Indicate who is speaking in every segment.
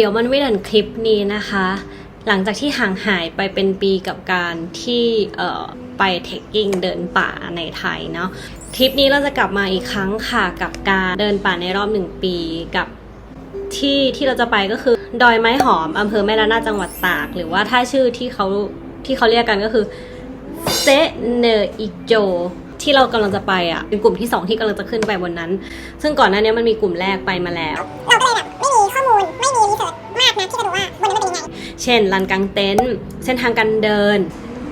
Speaker 1: เดี๋ยวมันไม่ทันคลิปนี้นะคะ หลังจากที่ห่างหายไปเป็นปีกับการที่เอ่อไปเทคกิ้งเดินป่าในไทยเนาะทริปนี้เราจะกลับมาอีกครั้งค่ะกับการเดินป่าในรอบหนึ่งปีกับที่ที่เราจะไปก็คือ ดอยไม้หอมอำเภอแม่ระนาจังหวัดตาก หรือว่าถ้าชื่อที่เขาที่เขาเรียกกันก็คือเซเนอิโจที่เรากำลังจะไปอะเป็นกลุ่มที่ 2 ที่กำลังจะขึ้นไปบนนั้น ซึ่งก่อนหน้านี้มันมีกลุ่มแรกไปมาแล้ว
Speaker 2: เราก็เลยแบบไม่มีข้อมูลไม่มีรีเสิร์ช เช่
Speaker 1: นลานกลางเต็นท์เส้นทางการเดิน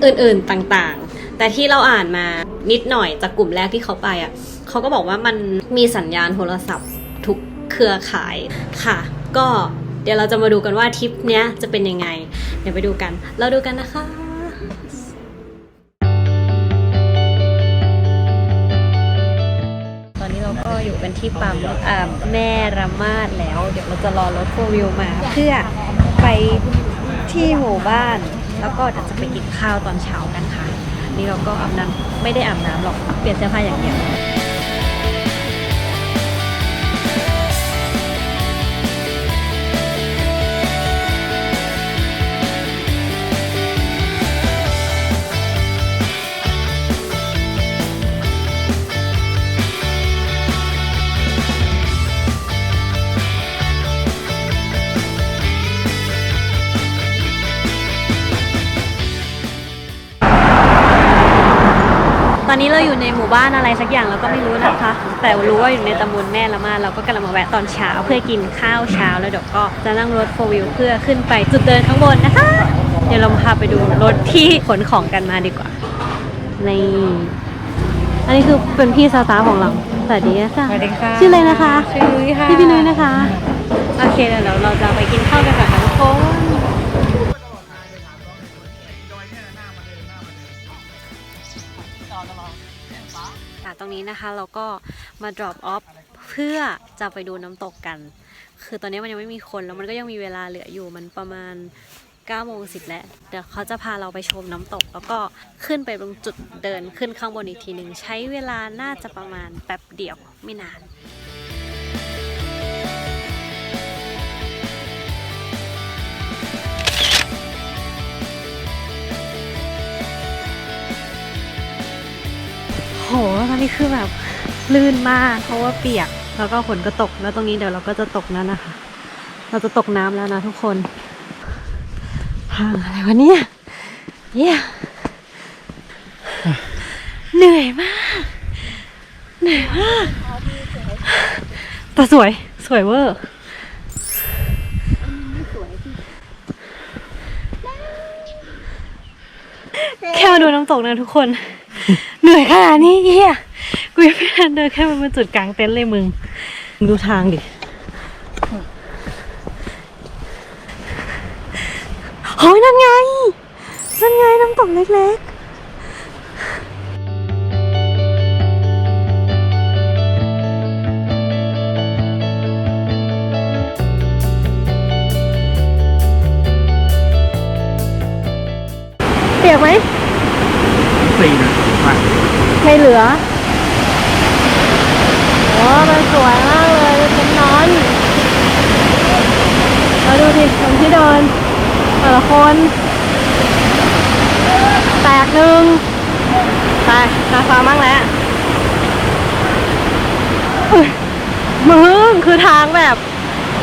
Speaker 1: อื่นๆต่างๆ แต่ที่เราอ่านมานิดหน่อยจากกลุ่มแรกที่เขาไปอะเขาก็บอกว่ามันมีสัญญาณโทรศัพท์ทุกเครือข่ายค่ะ ก็เดี๋ยวเราจะมาดูกันว่าทริปเนี้ยจะเป็นยังไง เดี๋ยวไปดูกัน เราดูกันนะคะตอนนี้เราก็อยู่กันที่ปั๊มแม่ระมาดแล้ว เดี๋ยวเราจะรอรถโฟวิวมา เพื่อไป ที่หมู่บ้าน แล้วก็เดี๋ยวจะไปกินข้าวตอนเช้ากันค่ะ นี่เราก็อาบน้ำไม่ได้อาบน้ำหรอกเปลี่ยนเสื้อผ้าอย่างเดียว อนนี้เราอยู่ในหมู่บ้านอะไรสักอย่างเราก็ไม่รู้นะคะ แต่รู้ว่าอยู่ในตำบลแม่ละมาดเราก็กำลังมาแวะตอนเช้าเพื่อกินข้าวเช้าแล้วเดี๋ยวก็จะนั่งรถโฟวิวเพื่อขึ้นไปจุดเดินข้างบนนะคะ เดี๋ยวเราพาไปดูรถที่ขนของกันมาดีกว่านี่อันนี้คือเป็นพี่สตาฟของเราสวัสดีค่ะ
Speaker 3: สวัสดีค่ะ
Speaker 1: ชื่ออะไรนะคะ
Speaker 3: ชื่อนุ้ยค่ะ
Speaker 1: พี่พี่นุ้ยนะคะ โอเคเดี๋ยวเราจะไปกินข้าวกันก่อนค่ะทุกคน ตรงนี้นะคะ เราก็มา drop off เพื่อจะไปดูน้ำตกกัน คือตอนนี้มันยังไม่มีคนแล้วมันก็ยังมีเวลาเหลืออยู่มันประมาณ9โมงสิบแล้ว เดี๋ยวเขาจะพาเราไปชมน้ำตก แล้วก็ขึ้นไปตรงจุดเดินขึ้นข้างบนอีกทีหนึ่งใช้เวลาน่าจะประมาณแป๊บเดียวไม่นาน โหตอนนี้คือแบบลื่นมากเพราะว่าเปียก แล้วก็ฝนก็ตก แล้วตรงนี้เดี๋ยวเราก็จะตกแล้วนะคะ เราจะตกน้ำแล้วนะทุกคนทางอะไรวะเนี่ยเนี่ยเหนื่อยมาก เหนื่อยมาก แต่สวย สวยเวอร์แค่มาดูน้ำตกนะทุกคน เหนื่อยขนาดนี้เฮียกูยังไม่ทันเดินแค่มาเป็นจุดกลางเต็นท์เลยมึง ดูทางดิเฮ้ยนั่นไง นั่นไงน้ำตกเล็กๆเปียกไหม
Speaker 3: สี่นะ
Speaker 1: ไม่เหลือ โอ้มันสวยมากเลยเป็นนอนมาดูดิคนที่เดินแต่ละคน แตกหนึ่งไปนาฟ้ามั่งแล้วอุ๊ยมึงคือทางแบบ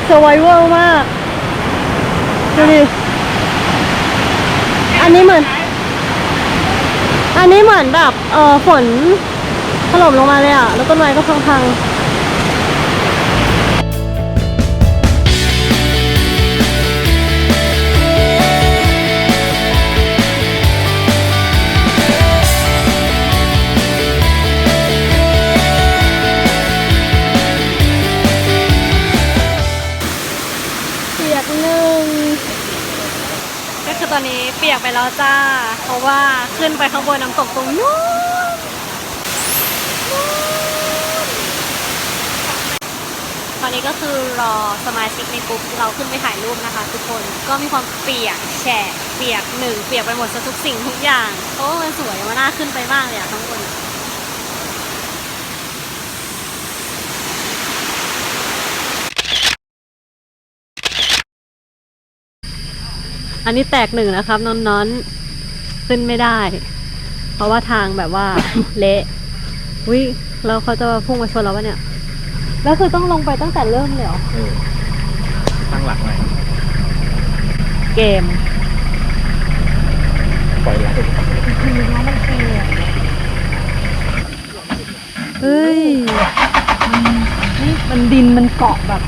Speaker 1: survival มาก ดูดิ อันนี้เหมือน อันนี้เหมือนแบบเออฝนถล่มลงมาเลยอะ แล้วต้นไม้ก็พังๆหนึ่ง ก็คือตอนนี้เปียกไปแล้วจ้า เพราะว่าขึ้นไปข้างบนน้ำตกตรงนู้นตอนนี้ก็คือรอสมาชิกในกลุ่มเราขึ้นไปถ่ายรูปนะคะ ทุกคนก็มีความเปียกแฉะเปียกหนึ่งเปียกไปหมดซะทุกสิ่งทุกอย่างเพราะว่ามันสวยมันน่าขึ้นไปมากเลยอะข้างบน อันนี้แตกหนึ่งนะครับนอนนอนๆขึ้นไม่ได้ เพราะว่าทางแบบว่า เละวิแล้วเขาจะพุ่งมาชนเราปะเนี่ย แล้วคือต้องลงไปตั้งแต่เริ่มเลยเหรอ
Speaker 3: เออตั้งหลักหน่อย
Speaker 1: เกม
Speaker 3: ปล่อยไหล
Speaker 1: เฮ้ยนี่มันดินมันเกาะแบบ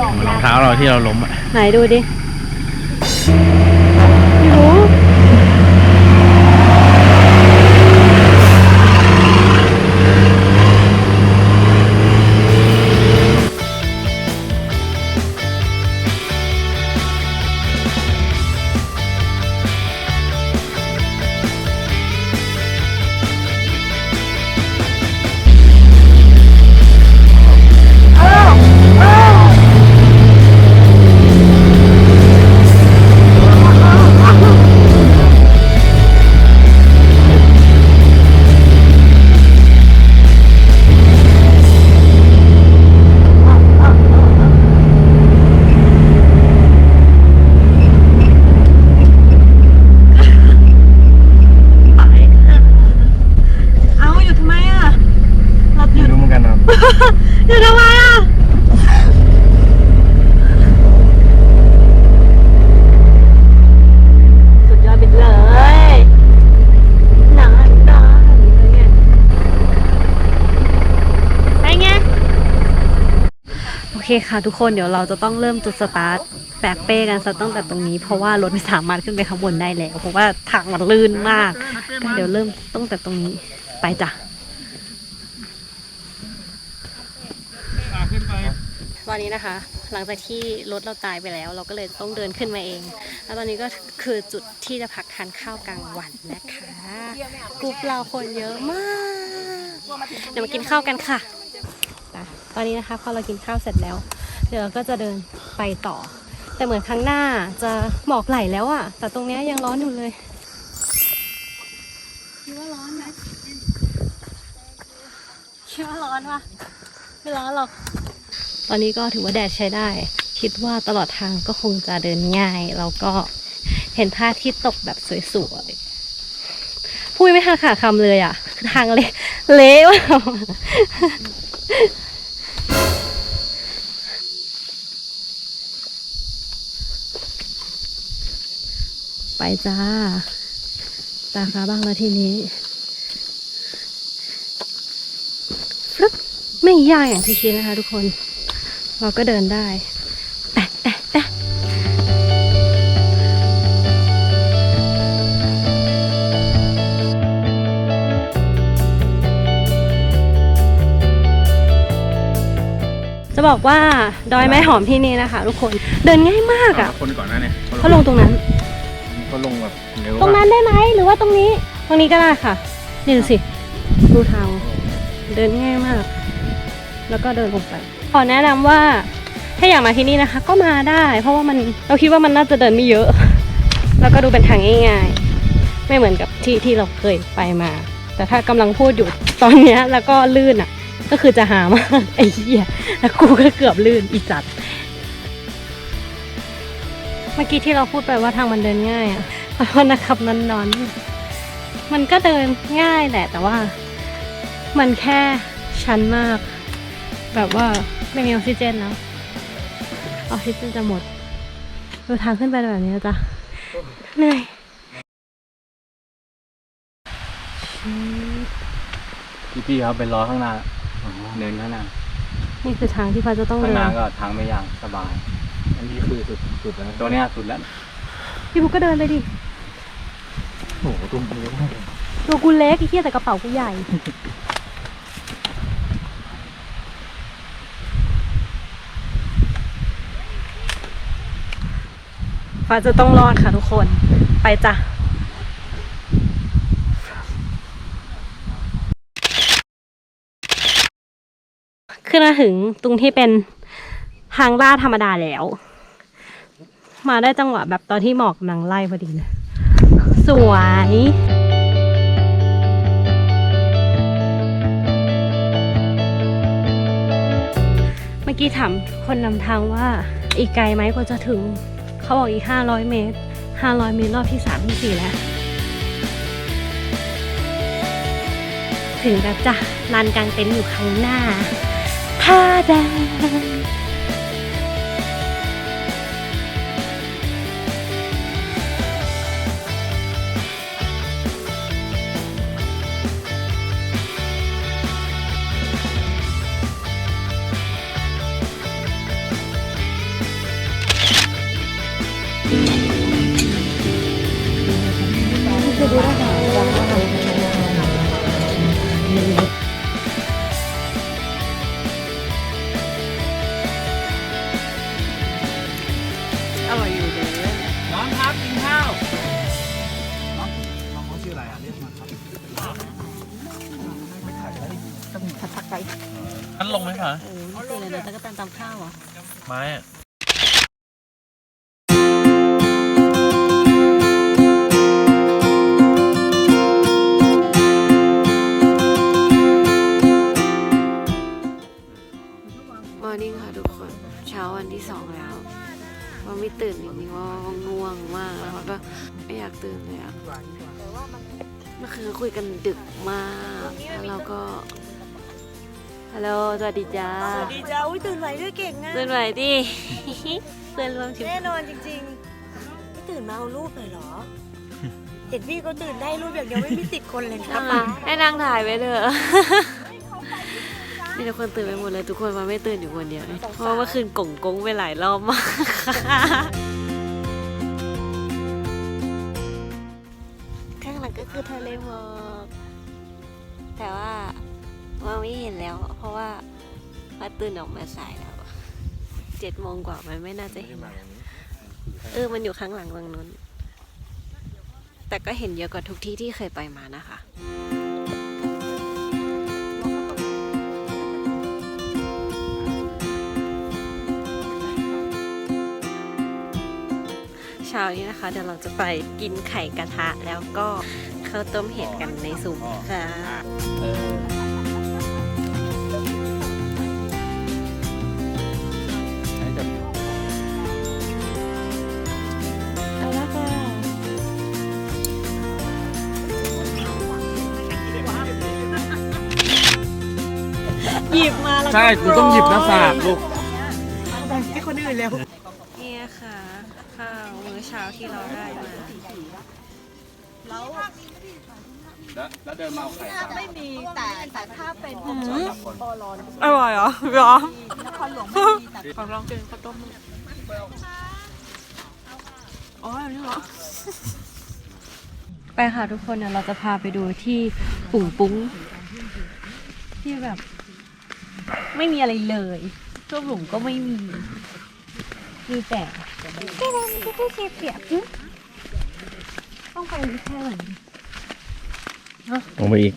Speaker 3: รองเท้าเราที่เราล้มอะ
Speaker 1: ไหนดูดิ
Speaker 3: ค
Speaker 1: ค่ะทุกคนเดี๋ยวเราจะต้องเริ่มจุดสตาร์ทแปะเป้กันซะตั้งแต่ตรงนี้เพราะว่ารถไม่สามารถขึ้นไปข้างบนได้แล้วเพราะว่าทางมันลื่นมากก็เดี๋ยวเริ่มตั้งแต่ตรงนี้ไปจ้ะ
Speaker 3: ขึ้นไป
Speaker 1: ตอนนี้นะคะ หลังจากที่รถเราตายไปแล้ว เราก็เลยต้องเดินขึ้นมาเอง แล้วตอนนี้ก็คือจุดที่จะพักทานข้าวกลางวันนะคะกรุ๊ปเราคนเยอะมาก เดี๋ยวมากินข้าวกันค่ะ ตอนนี้นะคะพอเรากินข้าวเสร็จแล้ว เดี๋ยวเราก็จะเดินไปต่อ แต่เหมือนครั้งหน้าจะหมอกไหลแล้วอะแต่ตรงเนี้ยยังร้อนอยู่เลยคิดว่าร้อนไหมคิดว่าร้อนปะไม่ร้อนหรอก ตอนนี้ก็ถือว่าแดดใช้ได้ คิดว่าตลอดทางก็คงจะเดินง่ายแล้วก็เห็นพระอาทิตย์ตกแบบสวยๆพูดไม่ทันขาดคำเลยอะทางเละเละว่ะไป จ้า ตาฟ้าบ้างแล้วทีนี้ฟรึบไม่ยากอย่างที่คิดนะคะทุกคน เราก็เดินได้แปะแปะแปะจะบอกว่าดอยไม้หอมที่นี่นะคะ ทุกคนเดินง่ายมากอะ่ะ
Speaker 3: คนก่อนหน้าเนี่ย
Speaker 1: เขาลงตรงนั้น
Speaker 3: เขาลงแบบเร็ว
Speaker 1: ตรงนั้นได้ไหมหรือว่าตรงนี้ ตรงนี้ก็ได้ค่ะ นี่ดูสิดูทางเดินง่ายมาก แล้วก็เดินลงไป ขอแนะนำว่าถ้าอยากมาที่นี่นะคะ ก็มาได้ เพราะว่ามันเราคิดว่ามันน่าจะเดินไม่เยอะ แล้วก็ดูเป็นทางง่ายๆ ไม่เหมือนกับที่ที่เราเคยไปมา แต่ถ้ากำลังพูดอยู่ตอนเนี้ยแล้วก็ลื่นอะ ก็คือจะหามากไอ้เหี้ยแล้วกูก็เกือบลื่นอีจัด เมื่อกี้ที่เราพูดไปว่าทางมันเดินง่ายอะขอโทษนะครับนอนนอนๆมันก็เดินง่ายแหละแต่ว่า มันแค่ชันมาก แบบว่าไม่มีออกซิเจนแล้วออกซิเจนจะหมดดูทางขึ้นไปแบบนี้นะจ้ะเหนื่อย
Speaker 3: พี่พี่เขาไปรอข้างหน้าเดินข้างหน้า
Speaker 1: นี่คือทางที่พาจะต้อง
Speaker 3: ข้าง
Speaker 1: เดิ
Speaker 3: ห
Speaker 1: น
Speaker 3: น้าก็ทางไม่ยากสบายอั นนี้คือสุดสุดแล้วตัวเนี้ยสุดแล้ว
Speaker 1: พี่บุ๊กก็เดินเลยดิ
Speaker 3: โอ้โหตุ้มเยอะมาก
Speaker 1: ตัวกูเล็กไอ้เหี้ยแต่กระเป๋ากูใหญ่ ฟ้าจะต้องรอดค่ะทุกคน ไปจ้ะ ขึ้นมาถึงตรงที่เป็นทางลาดธรรมดาแล้ว มาได้จังหวะแบบตอนที่หมอกกำลังไล่พอดีเลยสวยเมื่อกี้ถามคนนำทางว่าอีกไกลไหมกว่าจะถึง เขาบอกอีก 500 เมตร 500 เมตรรอบที่ 3 ที่ 4 แล้ว ถึงแล้วจ้ะลานกลางเต็นท์อยู่ข้างหน้าท่าแดง ร่อยอยู่เลย
Speaker 3: น้องครับกินข้าวน้องน้องเขาชื่ออะไรอะเรียกมาครับ
Speaker 4: อันลงไหมคะ
Speaker 1: โอ้ไม่ตื่นเลยนะแต่ก็ตามตามข้าวอะ
Speaker 4: ไม้อะ
Speaker 5: ว่าไม่ตื่นจริงๆว่าง่วงมากแล้วก็ไม่อยากตื่นเลยอะเมื่อคืนคุยกันดึกมากแล้วเราก็ฮัลโหลสวัสดีจ้า
Speaker 6: สวัสดีจ้าอุ้ยตื่นไหวด้วยเก่งนะ
Speaker 5: เพื่อนไหวดิเพื่อนร่วมชีวิ
Speaker 6: แน่
Speaker 5: ต
Speaker 6: นอนจริงๆไม่ตื่นมาเอารูปเลยเหรอเห็นพี่ก็ตื่นได้รูปอย่างเดียวไม่มีติดคนเลยนะ
Speaker 5: ทำไมให้นางถ่ายไว้เถอะ มีแต่คนตื่นไปหมดเลยทุกคนมาไม่ตื่นอยู่คนเดียวเพราะว่าเมื่อคืนกงกงไปหลายรอบมากค่ะข้างหลังก็คือทะเลหมอกแต่ว่าว่าไม่เห็นแล้ว เพราะว่าว่าตื่นออกมาสายแล้วเจ็ดโมงกว่ามันไม่น่าจะเห็นเออมันอยู่ข้างหลังตรงนู้นแต่ก็เห็นเยอะกว่าทุกที่ที่เคยไปมานะคะ ช้านี้นะคะ เดี๋ยวเราจะไปกินไข่กระทะแล้วก็ข้าวต้มเห็ดกันในซุ้มค่ะ
Speaker 3: เออใช้แบบ
Speaker 5: เอาละค่ะ
Speaker 6: หยิบมาแล้วก็
Speaker 3: ใช่กูต้องหยิบน้ำฝากลูก
Speaker 6: แบ่งให้คนอื่นแล้ว
Speaker 5: นี่ค่ะ ข้าวมื้อเช้าที่เราได้มา
Speaker 3: แล้วแล้วเดินมาเอาไข่สาม
Speaker 6: ไม่มีแต่แต่ถ้าเป็น
Speaker 3: สองคน
Speaker 6: อร่อยเหรอเหรอ
Speaker 5: ขอลองกินข้าวต้ม
Speaker 6: อ๋ออันนี้เหรอ
Speaker 1: ไปค่ะทุกคนเดี๋ยวเราจะพาไปดูที่ปุ่งปุ้ง ที่แบบ ไม่มีอะไรเลยช่วงหลุมก็ไม่มี มีแต่ที่เดินที่ที่เสียเปียกต้องไปที่แค่ไหน
Speaker 3: ลงไปอีก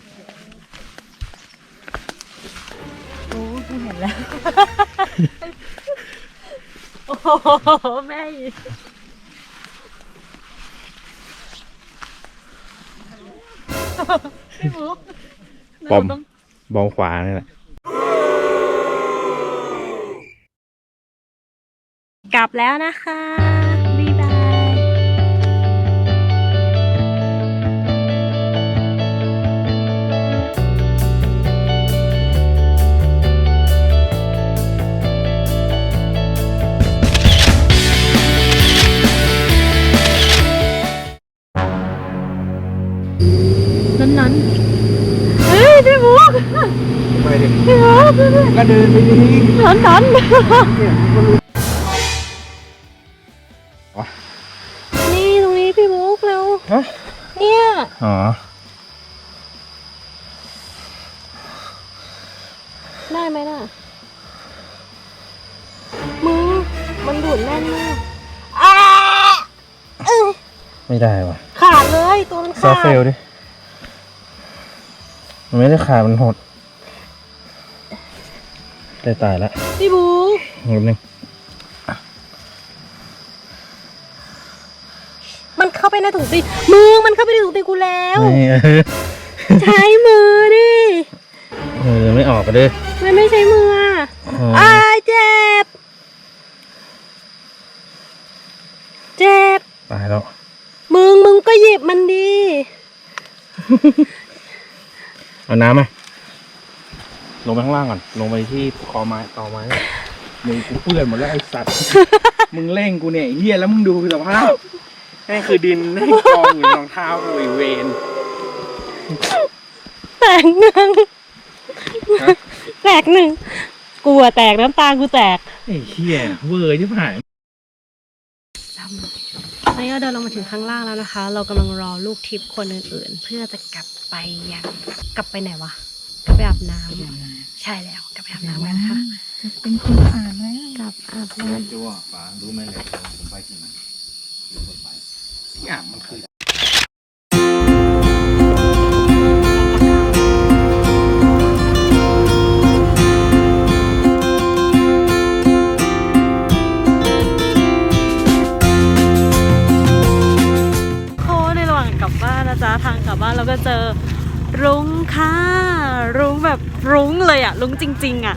Speaker 1: โอ้กูเห็นแล้ว โอ้โหแม่อีก
Speaker 3: ปอมบองขวานี่แหละ
Speaker 1: กลั บแล้วนะคะบ๊ายบายนั้นนั้นๆเฮ้ยพี่บุ๊ก
Speaker 3: ไปดิ
Speaker 1: พี่บุ๊ก
Speaker 3: ก็เดินไปดิ
Speaker 1: นั้นนั้
Speaker 3: อ๋อ
Speaker 1: ได้ไหมน่ะ มือ มันดูดแน่นมากอ้า
Speaker 3: ไม่ได้ว่ะ
Speaker 1: ขาดเลย ตัวมัน
Speaker 3: ซา
Speaker 1: ขา
Speaker 3: เฟ
Speaker 1: ด
Speaker 3: ลดิ มันไม่ได้ขาดมันหดได้ตายแล้ว
Speaker 1: พี่บุ๊ก
Speaker 3: นิดนึง
Speaker 1: มันเข้าไป ในถุงตีมือมันเข้าไปในถุงตีกูแล้ว
Speaker 3: นี่เออ
Speaker 1: ใช้มือดิ
Speaker 3: เออไม่ออกก็ด้
Speaker 1: มันไม่ใช้มืออะ
Speaker 3: อ๋อ
Speaker 1: อ้ายเจ็บ
Speaker 3: ตายแล้ว
Speaker 1: มึงมึงก็หยิบมันดี
Speaker 3: เอาน้ำไหมลงไปข้างล่างก่อนลงไปที่คอไม้ตอไม้มือกูเปื้อนหมดแล้วไอ้สัตว์ มึงเร่งกูเนี่ยไอ้เฮียแล้วมึงดูสภาพ นี่คือดินให้กองอยู่ในรองเท้ากูไอีเวน
Speaker 1: แตกหนึ่ง
Speaker 3: ฮะ
Speaker 1: แตกหนึ่งกูอะแตกน้ำตากูแตก
Speaker 3: ไอ้เฮียเวอร์ที่ผ่าน
Speaker 1: ตอนนี้เราเดินลงมาถึงข้างล่างแล้วนะคะ เรากำลังรอลูกทิพย์คนอื่นๆ เพื่อจะกลับไปยังกลับไปไหนวะกลับไปอาบน้ำใช่แล้วกลับไปอาบน้ำกันค่ะ
Speaker 6: เป็นคนอ่านไหม
Speaker 1: กลับอาบน้
Speaker 3: ดูอะฟ้ารู้ไหมเลยผมไปที่ไหน คนไปที่อ่างมันคือ
Speaker 1: โค้ในระหว่างกลับบ้านนะจ๊ะทางกลับบ้านเราก็เจอรุ้งค่ะ รุ้งแบบรุ้งเลยอะรุ้งจริง ๆอะ